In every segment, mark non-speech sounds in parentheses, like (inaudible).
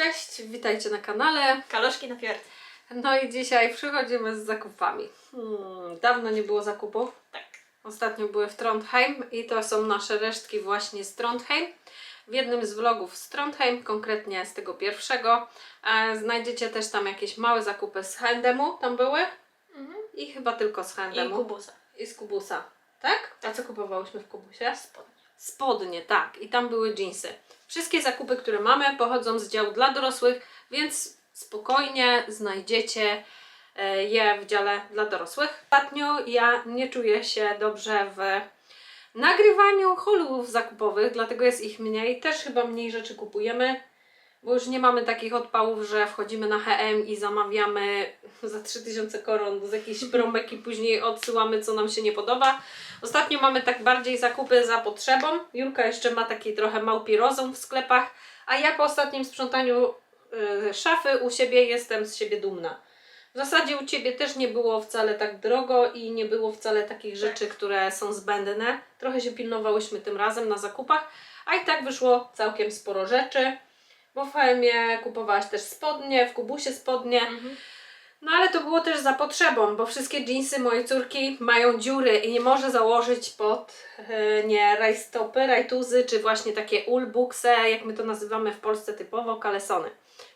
Cześć, witajcie na kanale. Kaloszki na pierd. No i dzisiaj przychodzimy z zakupami. Hmm, dawno nie było zakupów. Tak. Ostatnio były w Trondheim i to są nasze resztki właśnie z Trondheim. W jednym z vlogów z Trondheim, konkretnie z tego pierwszego, e, znajdziecie też tam jakieś małe zakupy z H&M-u, tam były i chyba tylko z I H&M-u. kubusa. I z Kubusa. Tak? A co kupowałyśmy w Kubusie? Spodnie. Spodnie, tak. I tam były jeansy. Wszystkie zakupy, które mamy, pochodzą z działu dla dorosłych, więc spokojnie znajdziecie e, je w dziale dla dorosłych. Ostatnio ja nie czuję się dobrze w nagrywaniu haulów zakupowych, dlatego jest ich mniej. Też chyba mniej rzeczy kupujemy, bo już nie mamy takich odpałów, że wchodzimy na HM i zamawiamy za 3000 koron z jakichś promek i później odsyłamy, co nam się nie podoba. Ostatnio mamy tak bardziej zakupy za potrzebą. Julka jeszcze ma taki trochę małpi rozum w sklepach, a ja po ostatnim sprzątaniu y, szafy u siebie jestem z siebie dumna. W zasadzie u Ciebie też nie było wcale tak drogo i nie było wcale takich rzeczy, które są zbędne. Trochę się pilnowałyśmy tym razem na zakupach, a i tak wyszło całkiem sporo rzeczy. Bo w HM-ie kupowałaś też spodnie, w Kubusie spodnie. No ale to było też za potrzebą, bo wszystkie jeansy mojej córki mają dziury i nie może założyć pod e, nie rajstopy, rajtuzy, czy właśnie takie ulbukse, jak my to nazywamy w Polsce typowo, kalesony.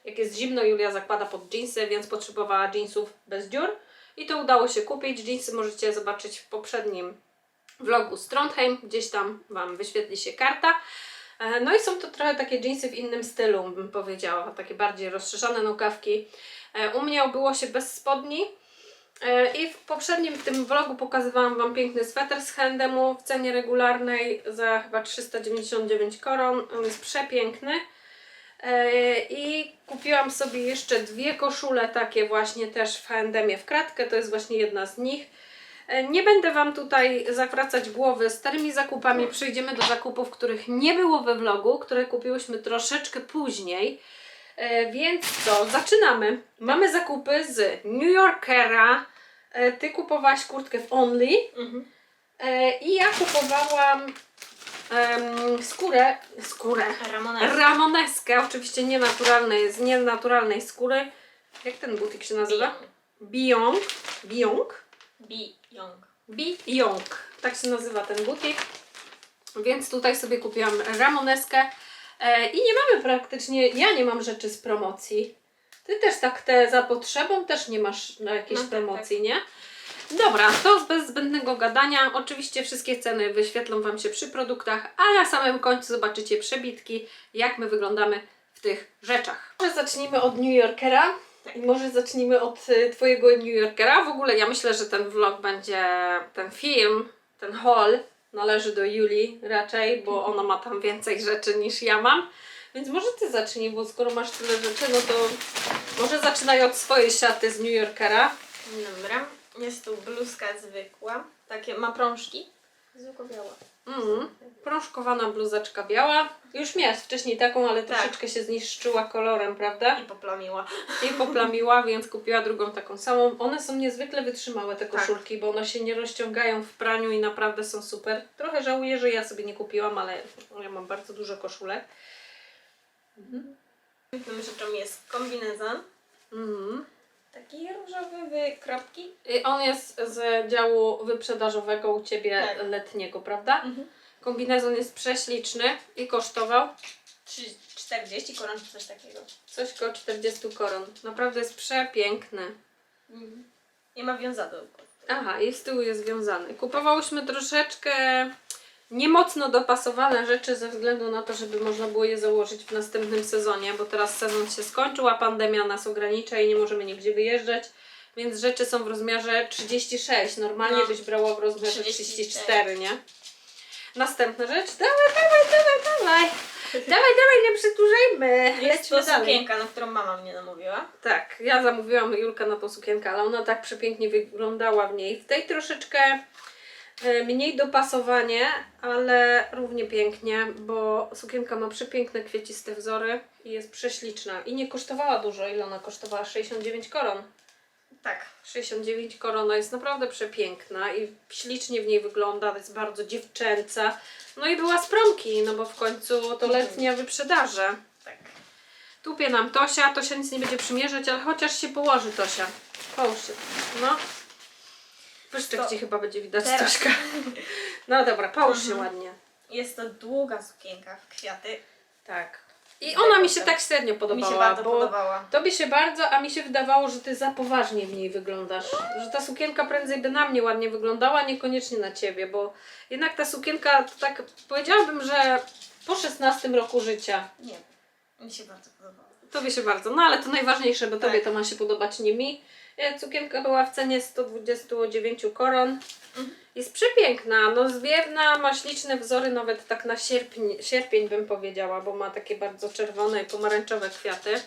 Jak jest zimno, Julia zakłada pod jeansy, więc potrzebowała jeansów bez dziur i to udało się kupić. Jeansy możecie zobaczyć w poprzednim vlogu z Trondheim, gdzieś tam Wam wyświetli się karta. E, No i są to trochę takie jeansy w innym stylu, bym powiedziała, takie bardziej rozszerzone nogawki. E, U mnie obyło się bez spodni. E, I w poprzednim tym vlogu pokazywałam Wam piękny sweter z H&M-u w cenie regularnej za chyba 399 koron. On jest przepiękny. I kupiłam sobie jeszcze dwie koszule takie właśnie też w H&M-ie w kratkę. To jest właśnie jedna z nich. E, Nie będę Wam tutaj zawracać głowy starymi zakupami. Przejdziemy do zakupów, których nie było we vlogu, które kupiłyśmy troszeczkę później. E, więc co, zaczynamy. Mamy zakupy z New Yorkera. E, Ty kupowałaś kurtkę w Only Mhm. i ja kupowałam em, skórę, skórę, Ramones. ramoneskę, oczywiście nienaturalnej, z nienaturalnej skóry. Jak ten butik się nazywa? Biong. Biong? Bi Young. Biong. Tak się nazywa ten butik. Więc tutaj sobie kupiłam ramoneskę. E, I nie mamy praktycznie, ja nie mam rzeczy z promocji. Ty też tak te za potrzebą też nie masz na jakiejś No tak, promocji, nie? Dobra, to bez zbędnego gadania. Oczywiście wszystkie ceny wyświetlą Wam się przy produktach, a na samym końcu zobaczycie przebitki, jak my wyglądamy w tych rzeczach. Może zacznijmy od New Yorkera. I może zacznijmy od y, Twojego New Yorkera. W ogóle ja myślę, że ten vlog będzie, ten film, ten haul należy do Julii raczej, bo ona ma tam więcej rzeczy niż ja mam. Więc może Ty zacznij, bo skoro masz tyle rzeczy, no to może zaczynaj od swojej siaty z New Yorkera. Dobra. Jest tu bluzka zwykła. Takie ma prążki. Zwykła biała. Mm, prążkowana bluzeczka biała. Już miałaś wcześniej taką, ale Tak. troszeczkę się zniszczyła kolorem, prawda? I poplamiła. I poplamiła, więc kupiła drugą taką samą. One są niezwykle wytrzymałe, te Tak. koszulki, bo one się nie rozciągają w praniu i naprawdę są super. Trochę żałuję, że ja sobie nie kupiłam, ale ja mam bardzo dużo koszulek. Tym rzeczą jest kombinezon. Mhm. Taki różowy wykropki. I on jest z działu wyprzedażowego u Ciebie Tak. letniego, prawda? Mhm. Kombinezon jest prześliczny i kosztował 3, 40 koron czy coś takiego. coś koło 40 koron. Naprawdę jest przepiękny. Mhm. Nie ma wiązadeł. Aha, i z tyłu jest związany. Kupowałyśmy troszeczkę niemocno dopasowane rzeczy ze względu na to, żeby można było je założyć w następnym sezonie, bo teraz sezon się skończył, a pandemia nas ogranicza i nie możemy nigdzie wyjeżdżać. Więc rzeczy są w rozmiarze 36. Normalnie No. byś brała w rozmiarze 34, 34, nie? Następna rzecz. Dawaj, dawaj, dawaj, dawaj. Dawaj, dawaj, nie przedłużajmy. Jest to dalej. sukienka, na którą mama mnie namówiła. Tak, ja zamówiłam Julka na tą sukienkę, ale ona tak przepięknie wyglądała w niej. W tej troszeczkę mniej dopasowanie, ale równie pięknie, bo sukienka ma przepiękne kwieciste wzory i jest prześliczna. I nie kosztowała dużo, ile ona kosztowała? 69 koron. Tak. 69 koron, ona jest naprawdę przepiękna i ślicznie w niej wygląda, jest bardzo dziewczęca. No i była z promki, no bo w końcu to letnia wyprzedaże. Tak. Tupie nam Tosia, Tosia nic nie będzie przymierzać, ale chociaż się położy Tosia. Połóż się. No. Pyszczek To ci chyba będzie widać teraz. Tośka. (laughs) No dobra, połóż się Mhm. ładnie. Jest to długa sukienka w kwiaty. Tak. I ona mi się tak średnio podobała, Mi się bardzo bo podobała. tobie się bardzo, a mi się wydawało, że ty za poważnie w niej wyglądasz. Że ta sukienka prędzej by na mnie ładnie wyglądała, niekoniecznie na ciebie, bo jednak ta sukienka, to tak powiedziałabym, że po 16 roku życia. Nie, mi się bardzo podobała. Tobie się bardzo, no ale to najważniejsze, bo tobie Tak. to ma się podobać, nie mi. E, Sukienka była w cenie 129 koron. Mhm. Jest przepiękna, no zwiewna, ma śliczne wzory, nawet tak na sierpień, sierpień bym powiedziała, bo ma takie bardzo czerwone i pomarańczowe kwiaty.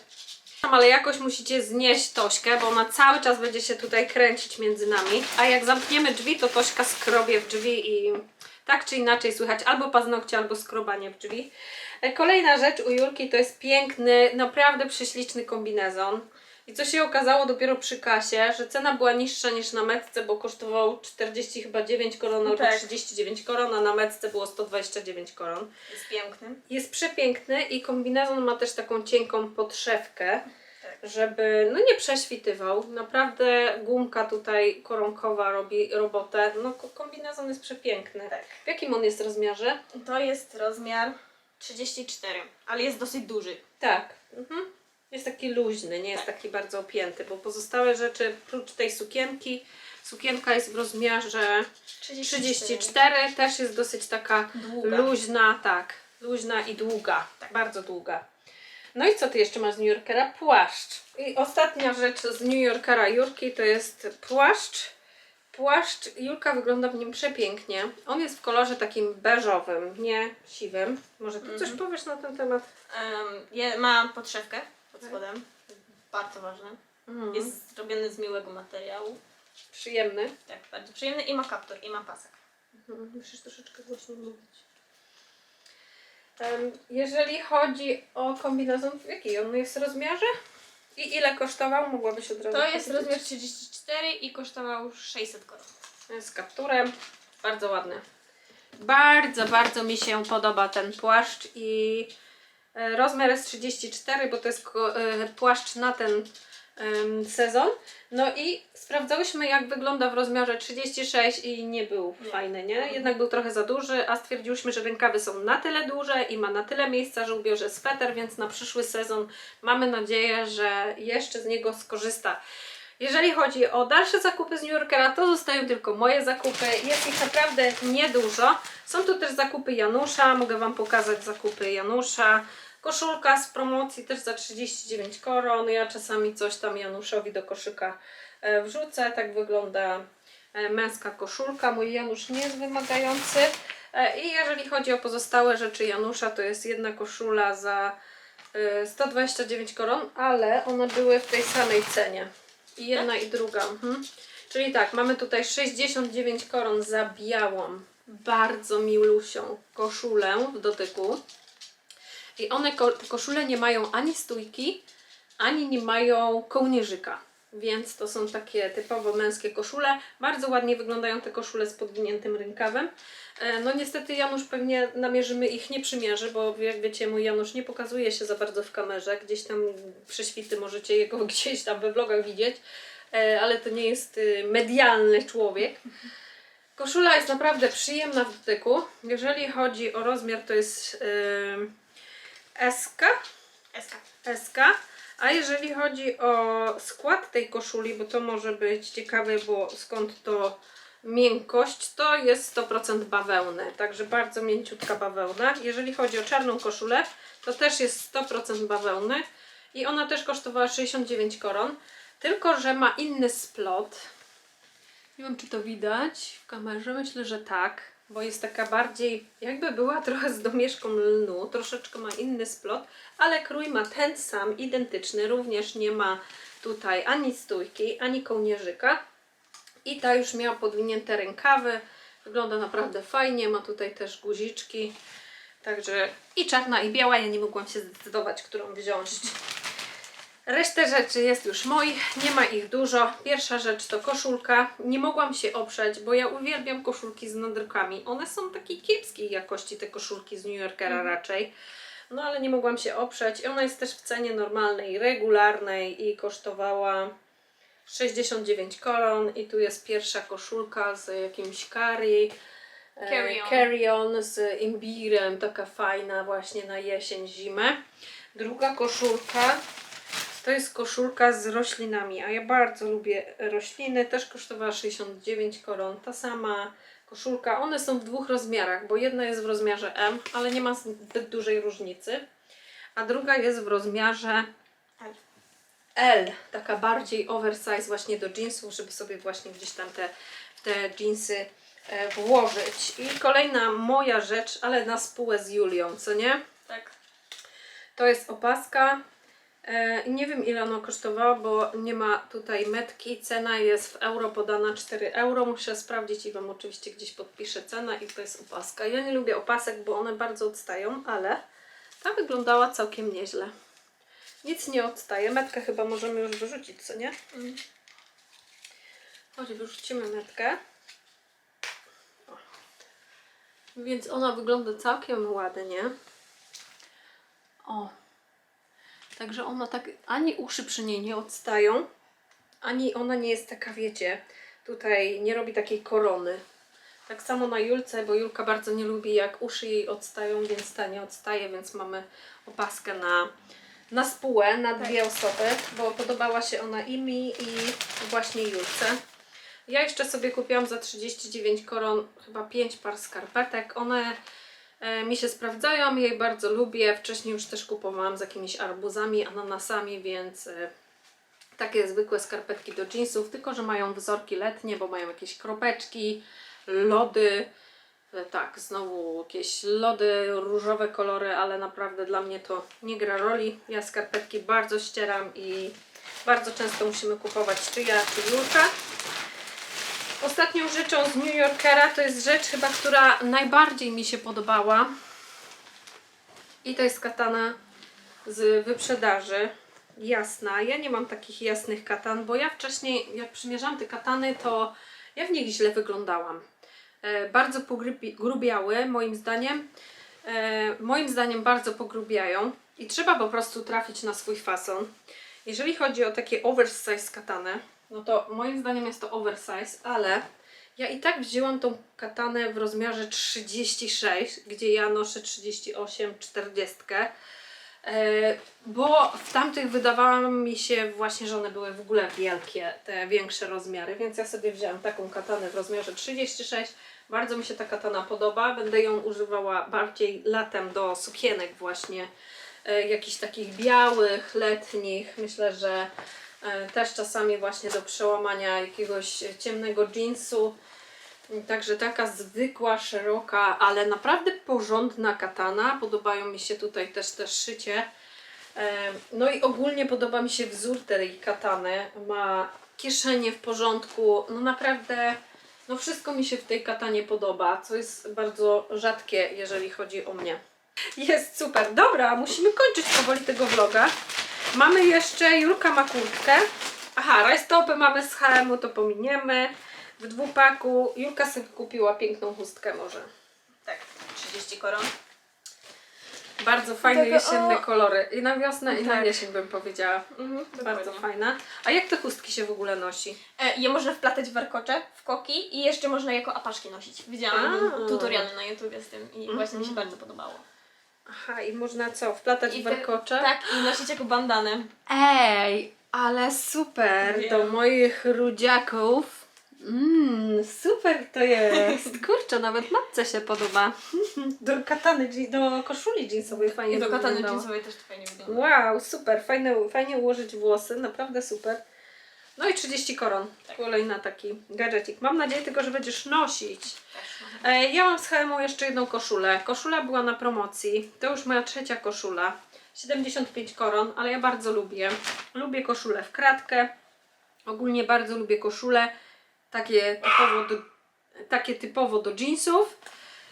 Ale jakoś musicie znieść Tośkę, bo ona cały czas będzie się tutaj kręcić między nami. A jak zamkniemy drzwi, to Tośka skrobie w drzwi i tak czy inaczej słychać albo paznokcie, albo skrobanie w drzwi. E, Kolejna rzecz u Julki to jest piękny, naprawdę prześliczny kombinezon. I co się okazało dopiero przy kasie, że cena była niższa niż na metce, bo kosztował 40 chyba 9 koron albo Tak. 39 koron, a na metce było 129 koron. Jest piękny. Jest przepiękny i kombinezon ma też taką cienką podszewkę, Tak. żeby no nie prześwitywał. Naprawdę gumka tutaj koronkowa robi robotę. No ko- kombinezon jest przepiękny. Tak. W jakim on jest rozmiarze? To jest rozmiar 34, ale jest dosyć duży. Tak. Mhm. Jest taki luźny, nie jest taki bardzo opięty, bo pozostałe rzeczy, prócz tej sukienki, sukienka jest w rozmiarze 34, też jest dosyć taka Długa. luźna, tak, luźna i długa, Tak. bardzo długa. No i co ty jeszcze masz z New Yorkera? Płaszcz. I ostatnia rzecz z New Yorkera Jurki to jest płaszcz. Płaszcz, Julka wygląda w nim przepięknie. On jest w kolorze takim beżowym, nie siwym. Może ty coś Mhm. powiesz na ten temat? Um, je, ma podszewkę pod spodem. Bardzo ważne. Mhm. Jest zrobiony z miłego materiału. Przyjemny. Tak, bardzo przyjemny. I ma kaptur, i ma pasek. Mhm, Musisz troszeczkę głośniej mówić. Em, jeżeli chodzi o kombinezon, w jakiej on jest rozmiarze? I ile kosztował? Mogłabyś od razu To jest powiedzieć? rozmiar 34 i kosztował 600 koron. Z kapturem. Bardzo ładny. Bardzo, bardzo mi się podoba ten płaszcz i rozmiar jest 34, bo to jest e, płaszcz na ten sezon. No i sprawdzałyśmy jak wygląda w rozmiarze 36 i nie był Nie. fajny, nie? Jednak był trochę za duży, a stwierdziłyśmy, że rękawy są na tyle duże i ma na tyle miejsca, że ubierze sweter, więc na przyszły sezon mamy nadzieję, że jeszcze z niego skorzysta. Jeżeli chodzi o dalsze zakupy z New Yorkera, to zostają tylko moje zakupy. Jest ich naprawdę niedużo. Są tu też zakupy Janusza. Mogę Wam pokazać zakupy Janusza. Koszulka z promocji też za 39 koron. Ja czasami coś tam Januszowi do koszyka e, wrzucę. Tak wygląda e, męska koszulka. Mój Janusz nie jest wymagający. E, I jeżeli chodzi o pozostałe rzeczy Janusza, to jest jedna koszula za e, 129 koron, ale one były w tej samej cenie. I jedna i druga. Mhm. Czyli tak, mamy tutaj 69 koron za białą, bardzo milusią koszulę w dotyku. I one, te koszule nie mają ani stójki, ani nie mają kołnierzyka. Więc to są takie typowo męskie koszule. Bardzo ładnie wyglądają te koszule z podwiniętym rękawem. E, No niestety Janusz pewnie namierzymy ich nie przymierzy, bo jak wiecie mój Janusz nie pokazuje się za bardzo w kamerze. Gdzieś tam prześwity możecie jego (laughs) gdzieś tam we vlogach widzieć, e, ale to nie jest y, medialny człowiek. Koszula jest naprawdę przyjemna w dotyku. Jeżeli chodzi o rozmiar to jest yy, SK, SK. SK. A jeżeli chodzi o skład tej koszuli, bo to może być ciekawe, bo skąd to miękkość, to jest 100% bawełny, także bardzo mięciutka bawełna. Jeżeli chodzi o czarną koszulę, to też jest 100% bawełny i ona też kosztowała 69 koron, tylko że ma inny splot. Nie wiem, czy to widać w kamerze, myślę, że tak, bo jest taka bardziej, jakby była trochę z domieszką lnu, troszeczkę ma inny splot, ale krój ma ten sam, identyczny, również nie ma tutaj ani stójki, ani kołnierzyka. I ta już miała podwinięte rękawy, wygląda naprawdę fajnie, ma tutaj też guziczki. Także i czarna i biała, ja nie mogłam się zdecydować, którą wziąć. Resztę rzeczy jest już moich, nie ma ich dużo. Pierwsza rzecz to koszulka. Nie mogłam się oprzeć, bo ja uwielbiam koszulki z nadrukami. One są takiej kiepskiej jakości, te koszulki z New Yorkera raczej. No ale nie mogłam się oprzeć. I ona jest też w cenie normalnej, regularnej i kosztowała 69 koron. I tu jest pierwsza koszulka z jakimś curry. e, Carry on z imbirem, taka fajna właśnie na jesień, zimę. Druga koszulka to jest koszulka z roślinami, a ja bardzo lubię rośliny. Też kosztowała 69 koron. Ta sama koszulka. One są w dwóch rozmiarach, bo jedna jest w rozmiarze M, ale nie ma zbyt dużej różnicy. A druga jest w rozmiarze L. Taka bardziej oversize właśnie do jeansów, żeby sobie właśnie gdzieś tam te, te jeansy e, włożyć. I kolejna moja rzecz, ale na spółę z Julią, co nie? Tak. To jest opaska. E, nie wiem ile ona kosztowała, bo nie ma tutaj metki. Cena jest w euro podana 4 euro. Muszę sprawdzić i Wam oczywiście gdzieś podpiszę cenę i to jest opaska. Ja nie lubię opasek, bo one bardzo odstają, ale ta wyglądała całkiem nieźle. Nic nie odstaje. Metkę chyba możemy już wyrzucić, co nie? Mm. Chodź, wyrzucimy metkę. O. Więc ona wygląda całkiem ładnie. O. Także ona tak, ani uszy przy niej nie odstają, ani ona nie jest taka, wiecie, tutaj nie robi takiej korony. Tak samo na Julce, bo Julka bardzo nie lubi jak uszy jej odstają, więc ta nie odstaje, więc mamy opaskę na, na spółę, na dwie osoby, bo podobała się ona i mi i właśnie Julce. Ja jeszcze sobie kupiłam za 39 koron chyba 5 par skarpetek. One mi się sprawdzają, ja je bardzo lubię. Wcześniej już też kupowałam z jakimiś arbuzami, ananasami, więc e, takie zwykłe skarpetki do jeansów, tylko że mają wzorki letnie, bo mają jakieś kropeczki, lody. E, Tak, znowu jakieś lody, różowe kolory, ale naprawdę dla mnie to nie gra roli. Ja skarpetki bardzo ścieram i bardzo często musimy kupować czy ja, czy Julka. Ostatnią rzeczą z New Yorkera to jest rzecz chyba, która najbardziej mi się podobała. I to jest katana z wyprzedaży. Jasna. Ja nie mam takich jasnych katan, bo ja wcześniej, jak przymierzałam te katany, to ja w nich źle wyglądałam. E, bardzo pogrubiały, moim zdaniem. E, moim zdaniem bardzo pogrubiają i trzeba po prostu trafić na swój fason. Jeżeli chodzi o takie oversize katany, no to moim zdaniem jest to oversize, ale ja i tak wzięłam tą katanę w rozmiarze 36, gdzie ja noszę 38, 40. E, bo w tamtych wydawało mi się właśnie, że one były w ogóle wielkie, te większe rozmiary, więc ja sobie wzięłam taką katanę w rozmiarze 36. Bardzo mi się ta katana podoba, będę ją używała bardziej latem do sukienek właśnie, e, jakichś takich białych, letnich. Myślę, że też czasami właśnie do przełamania jakiegoś ciemnego jeansu. Także taka zwykła, szeroka, ale naprawdę porządna katana. Podobają mi się tutaj też też szycie. E, No i ogólnie podoba mi się wzór tej katany. Ma kieszenie w porządku. No naprawdę, no wszystko mi się w tej katanie podoba, co jest bardzo rzadkie, jeżeli chodzi o mnie. Jest super. Dobra, musimy kończyć powoli tego vloga. Mamy jeszcze, Julka ma kurtkę. Aha, rajstopy mamy z HM-u, to pominiemy. W dwupaku Julka sobie kupiła piękną chustkę może. Tak. 30 koron. Bardzo fajne Tego- jesienne o! kolory. I na wiosnę, i na Tak. jesień bym powiedziała. Mhm, Bardzo fajna. A jak te chustki się w ogóle nosi? E, je można wplatać w warkocze, w koki i jeszcze można jako apaszki nosić. Widziałam A. tutorial na YouTubie z tym i właśnie mi się Mhm. bardzo podobało. Aha, i można co? Wplatać I w te- warkocze? Tak, i nosić jako bandanę. Ej, ale super! Wiem. Do moich rudziaków. Mmm, super to jest. (laughs) Kurczę, nawet matce się podoba. (laughs) Do katany, dzi- do koszuli jeansowej fajnie I do katany wyglądało. jeansowej też to fajnie wygląda. Wow, super, fajne, fajnie ułożyć włosy, naprawdę super. No i 30 koron. Tak. Kolejna taki gadżecik. Mam nadzieję tylko, że będziesz nosić. E, ja mam z HM jeszcze jedną koszulę. Koszula była na promocji. To już moja trzecia koszula. 75 koron, ale ja bardzo lubię. Lubię koszulę w kratkę. Ogólnie bardzo lubię koszule takie typowo do, takie typowo do jeansów.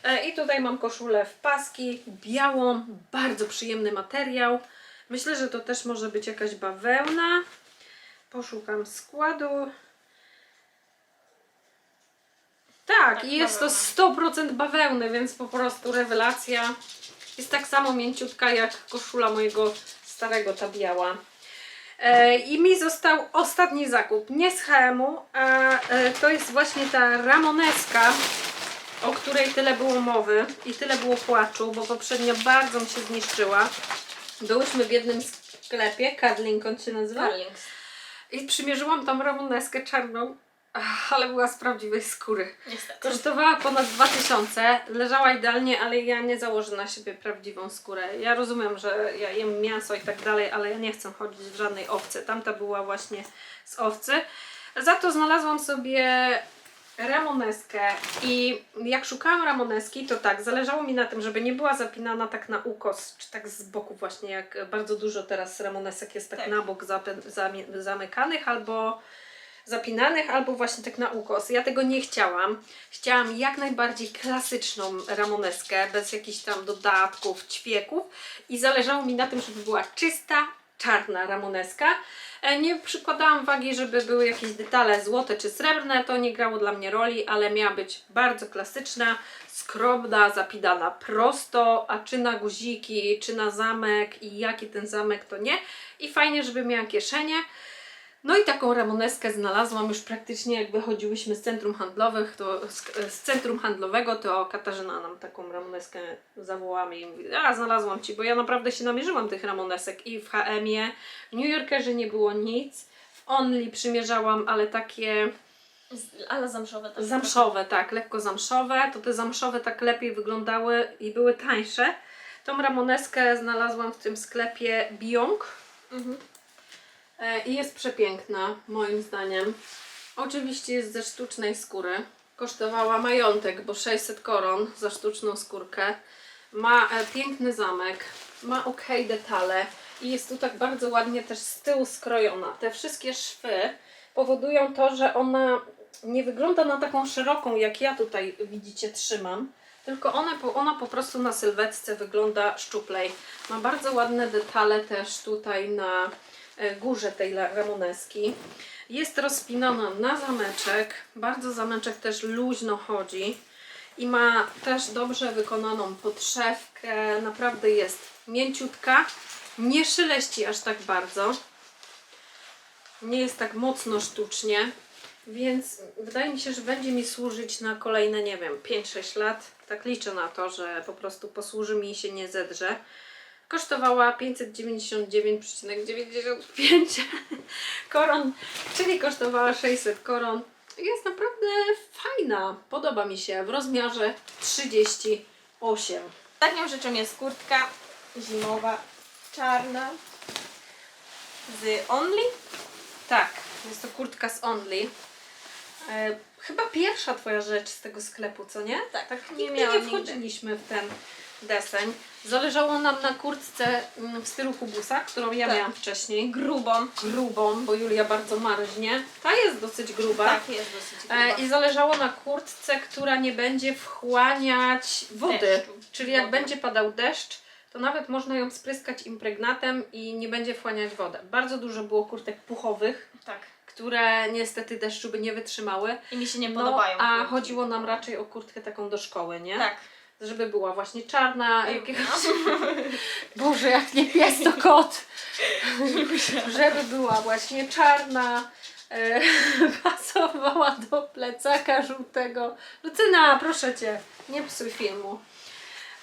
E, I tutaj mam koszulę w paski, białą, bardzo przyjemny materiał. Myślę, że to też może być jakaś bawełna. Poszukam składu. Tak, Tak, i jest to bawełna. 100% bawełny, więc po prostu rewelacja. Jest tak samo mięciutka jak koszula mojego starego, ta biała. E, I mi został ostatni zakup, nie z H&M-u, a e, to jest właśnie ta Ramoneska, o której tyle było mowy i tyle było płaczu, bo poprzednio bardzo mi się zniszczyła. Byłyśmy w jednym sklepie, Cadling on się nazywa, Carlings. I przymierzyłam tam Ramoneskę czarną, ale była z prawdziwej skóry. Niestety. Kosztowała ponad 2000, leżała idealnie, ale ja nie założę na siebie prawdziwą skórę. Ja rozumiem, że ja jem mięso i tak dalej, ale ja nie chcę chodzić w żadnej owcy. Tamta była właśnie z owcy. Za to znalazłam sobie ramoneskę i jak szukałam ramoneski, to tak, zależało mi na tym, żeby nie była zapinana tak na ukos, czy tak z boku właśnie, jak bardzo dużo teraz ramonesek jest tak, Tak. na bok zamykanych, albo zapinanych, albo właśnie tak na ukos. Ja tego nie chciałam. Chciałam jak najbardziej klasyczną ramoneskę, bez jakichś tam dodatków, ćwieków i zależało mi na tym, żeby była czysta, czarna ramoneska. E, Nie przykładałam wagi, żeby były jakieś detale złote czy srebrne, to nie grało dla mnie roli, ale miała być bardzo klasyczna, skromna, zapidana prosto, a czy na guziki, czy na zamek i jaki ten zamek to nie. I fajnie, żeby miała kieszenie. No i taką ramoneskę znalazłam już praktycznie jak wychodziłyśmy z centrum handlowych, to z, z centrum handlowego, to Katarzyna nam taką ramoneskę zawołała i mówi, a znalazłam Ci, bo ja naprawdę się namierzyłam tych ramonesek i w H&M-ie, w New Yorkerze nie było nic, w Only przymierzałam, ale takie Ale zamszowe. Tak zamszowe, tak, lekko zamszowe, to te zamszowe tak lepiej wyglądały i były tańsze. Tą ramoneskę znalazłam w tym sklepie Biong. Mhm. E, I jest przepiękna, moim zdaniem. Oczywiście jest ze sztucznej skóry. Kosztowała majątek, bo 600 koron za sztuczną skórkę. Ma e, piękny zamek, ma ok detale i jest tu tak bardzo ładnie też z tyłu skrojona. Te wszystkie szwy powodują to, że ona nie wygląda na taką szeroką, jak ja tutaj widzicie trzymam, tylko po- ona po prostu na sylwetce wygląda szczuplej. Ma bardzo ładne detale też tutaj na górze tej ramoneski. Jest rozpinana na zameczek. Bardzo zameczek też luźno chodzi. I ma też dobrze wykonaną podszewkę. Naprawdę jest mięciutka. Nie szyleści aż tak bardzo. Nie jest tak mocno sztucznie. Więc wydaje mi się, że będzie mi służyć na kolejne, nie wiem, 5-6 lat. Tak liczę na to, że po prostu posłuży mi i się nie zedrze. Kosztowała 599,95 (laughs) koron, czyli kosztowała 600 koron. Jest naprawdę fajna, podoba mi się, w rozmiarze 38. Ostatnią rzeczą jest kurtka zimowa, czarna z Only. Tak, jest to kurtka z Only. E, chyba pierwsza Twoja rzecz z tego sklepu, co nie? Tak, tak nie nigdy nie miałam nigdy. wchodziliśmy w ten deseń. Zależało nam na kurtce mm, w stylu kubusa, którą ja Tak. miałam wcześniej. Grubą. Grubą, bo Julia bardzo marznie. Ta jest dosyć gruba. Tak, jest dosyć gruba. E, I zależało na kurtce, która nie będzie wchłaniać wody. Deszczu. Czyli jak Wody. będzie padał deszcz, to nawet można ją spryskać impregnatem i nie będzie wchłaniać wodę. Bardzo dużo było kurtek puchowych, Tak. które niestety deszczu by nie wytrzymały. I mi się nie No, podobają. a kurtki. chodziło nam raczej o kurtkę taką do szkoły, nie? Tak. Żeby była właśnie czarna, jakiegoś... (laughs) Boże, jak nie pies, to kot! (laughs) Żeby była właśnie czarna, e, (laughs) pasowała do plecaka żółtego. Lucyna, proszę Cię, nie psuj filmu.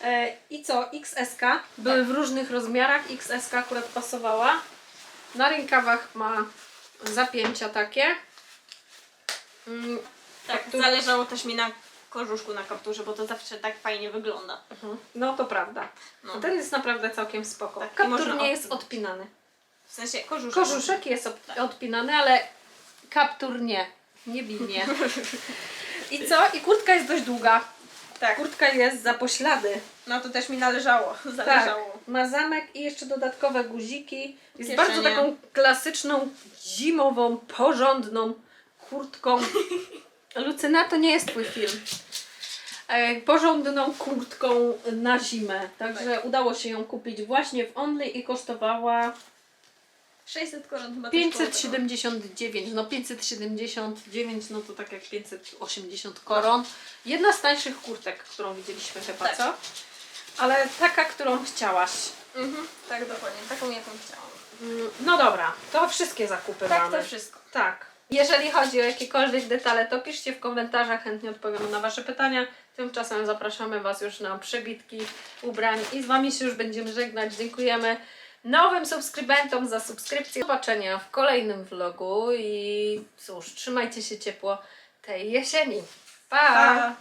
E, I co? XSK były w różnych rozmiarach. XSK akurat pasowała. Na rękawach ma zapięcia takie. Mm, Tak, Kaptur- zależało też mi na korzuszku na kapturze, bo to zawsze tak fajnie wygląda. mhm. No to prawda. No. Ten jest naprawdę całkiem spoko. Tak, i Kaptur można nie jest odpinać. odpinany. W sensie korzuszek. Korzuszek jest op- odpinany, ale kaptur nie. Nie bij mnie. (laughs) I co? I kurtka jest dość długa. Tak. Kurtka jest za poślady. No to też mi należało. (laughs) Tak. Zależało. Ma zamek i jeszcze dodatkowe guziki. Jest Kieszenie. bardzo taką klasyczną, zimową, porządną kurtką. (laughs) Lucyna, to nie jest twój film. E, porządną kurtką na zimę. Także udało się ją kupić właśnie w Only i kosztowała 600 koron chyba też było 579, no 579, no to tak jak 580 koron. Jedna z tańszych kurtek, którą widzieliśmy chyba, Tak. co? ale taka, którą chciałaś. Mhm, tak dokładnie, taką jaką chciałam. Mm, No dobra, to wszystkie zakupy Tak, mamy. to wszystko. Tak. Jeżeli chodzi o jakiekolwiek detale, to piszcie w komentarzach, chętnie odpowiemy na Wasze pytania. Tymczasem zapraszamy Was już na przebitki ubrań i z Wami się już będziemy żegnać. Dziękujemy nowym subskrybentom za subskrypcję. Do zobaczenia w kolejnym vlogu i cóż, trzymajcie się ciepło tej jesieni. pa. Pa!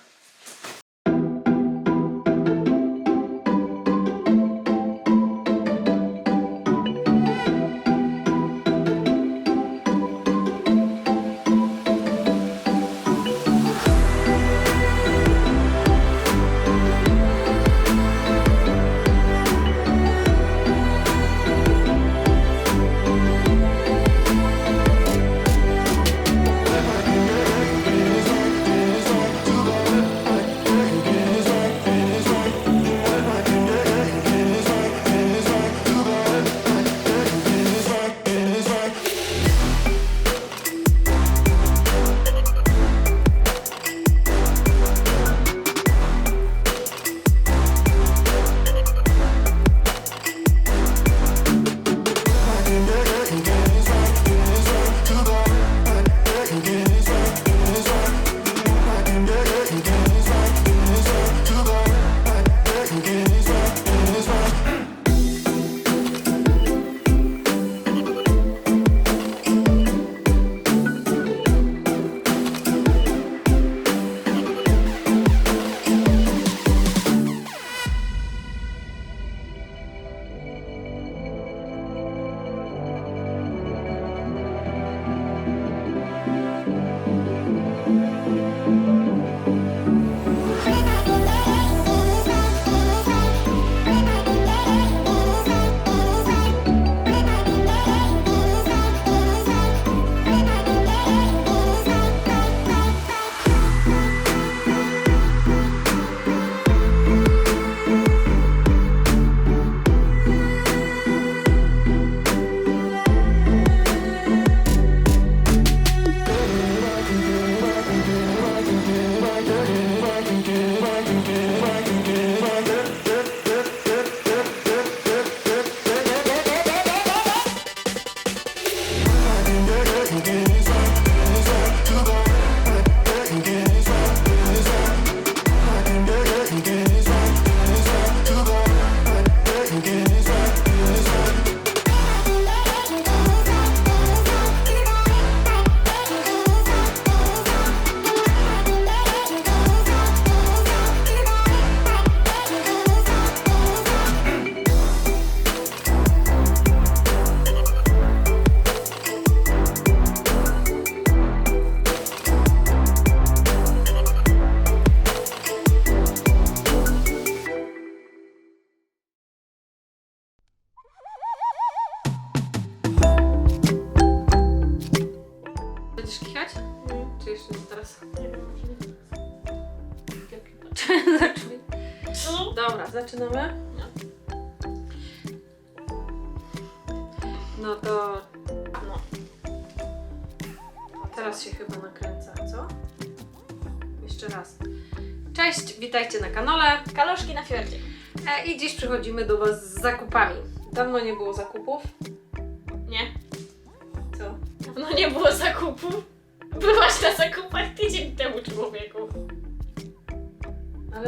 (laughs) Zacznij. Co? Dobra, zaczynamy? No. No to No. teraz się chyba nakręca, co? Jeszcze raz. Cześć, witajcie na kanale Kaloszki na fiordzie. e, i dziś przychodzimy do Was z zakupami. Dawno nie było zakupów. Nie. Co? No nie było zakupu. Byłaś na zakupach tydzień temu, człowieku.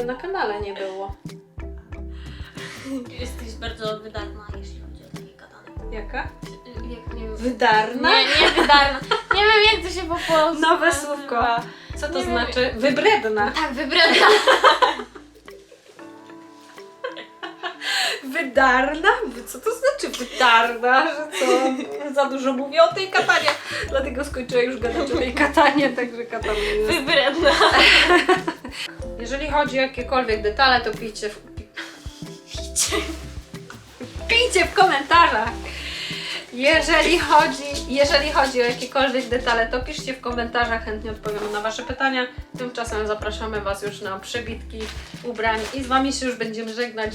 Na kanale nie było. (laughs) Jesteś bardzo wydarna, jeśli chodzi o takie gadane. Jaka? Jak, nie wiem. Wydarna? Nie, nie wydarna. Nie wiem jak to się po polsku Nowe nazywa. słówko. Co to Nie wiem. znaczy? Wybredna. Tak, wybredna. (laughs) Wydarna? Co to znaczy wydarna? Że co? Za dużo mówię o tej katanie. Dlatego skończyłem już gadać o tej katanie, także katana jest. Wybredna. (laughs) Jeżeli chodzi o jakiekolwiek detale, to piszcie w, pi- pijcie w komentarzach. Jeżeli chodzi, jeżeli chodzi o jakiekolwiek detale, to piszcie w komentarzach, chętnie odpowiemy na Wasze pytania. Tymczasem zapraszamy Was już na przebitki ubrań i z Wami się już będziemy żegnać.